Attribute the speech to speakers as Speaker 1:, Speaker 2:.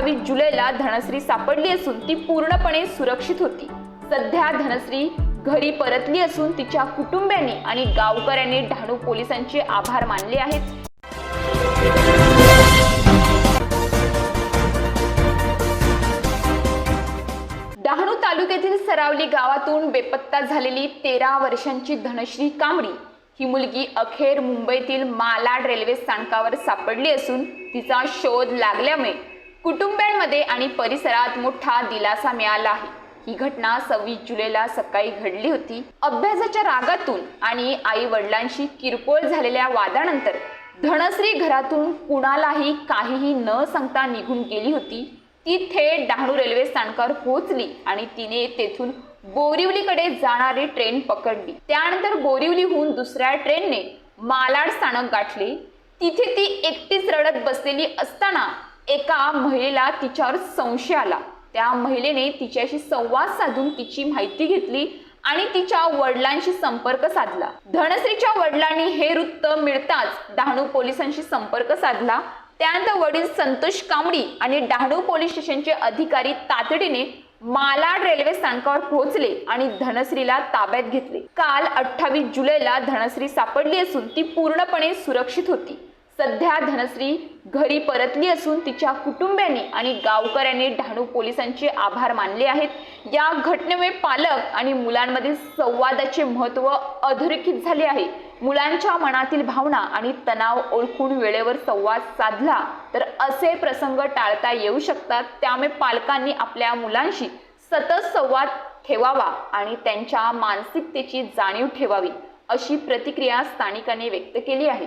Speaker 1: अठ्ठावीस जुलैला धनश्री सापडली असून ती पूर्णपणे सुरक्षित होती. सध्या धनश्री घरी परतली असून तिच्या कुटुंबियांनी आणि गावकऱ्यांनी डहाणू पोलिसांचे आभार मानले आहेत. डहाणू तालुक्यातील सरावली गावातून बेपत्ता झालेली तेरा वर्षांची धनश्री कांबडी ही मुलगी अखेर मुंबईतील मालाड रेल्वे स्थानकावर सापडली असून तिचा शोध लागल्यामुळे कुटुंबियांमध्ये आणि परिसरात मोठा दिलासा मिळाला आहे. ही घटना सव्वीस जुलैला सकाळी घडली होती. अभ्यासाच्या रागातून आणि आई वडिलांशी किरकोळ झालेल्या वादानंतर धनश्री घरातून कुणालाही काहीही न सांगता निघून गेली होती. ती थेट डहाणू रेल्वे स्थानकावर पोहोचली आणि तिने तेथून बोरिवलीकडे जाणारी ट्रेन पकडली. त्यानंतर बोरिवलीहून दुसऱ्या ट्रेनने मालाड स्थानक गाठले. तिथे ती एकटीच रडत बसलेली असताना एका महिलेला तिच्यावर संशय आला. त्या महिलेने तिच्याशी संवाद साधून तिची माहिती घेतली आणि तिच्या वडिलांशी संपर्क साधला. धनश्रीच्या वडिलांनी हे वृत्त मिळताच डहाणू पोलिसांशी संपर्क साधला. त्यानंतर वडील संतोष कांबडी आणि डहाणू पोलीस स्टेशनचे अधिकारी तातडीने मालाड रेल्वे स्थानकावर पोहोचले आणि धनश्रीला ताब्यात घेतले. काल अठ्ठावीस जुलैला धनश्री सापडली असून ती पूर्णपणे सुरक्षित होती. सध्या धनश्री घरी परतली असून तिच्या कुटुंबियांनी आणि गावकऱ्यांनी डहाणू पोलिसांचे आभार मानले आहेत. या घटनेमुळे पालक आणि मुलांमधील संवादाचे महत्त्व अधोरेखित झाले आहे. मुलांच्या मनातील भावना आणि तणाव ओळखून वेळेवर संवाद साधला तर असे प्रसंग टाळता येऊ शकतात. त्यामुळे पालकांनी आपल्या मुलांशी सतत संवाद ठेवावा आणि त्यांच्या मानसिकतेची जाणीव ठेवावी अशी प्रतिक्रिया स्थानिकांनी व्यक्त केली आहे.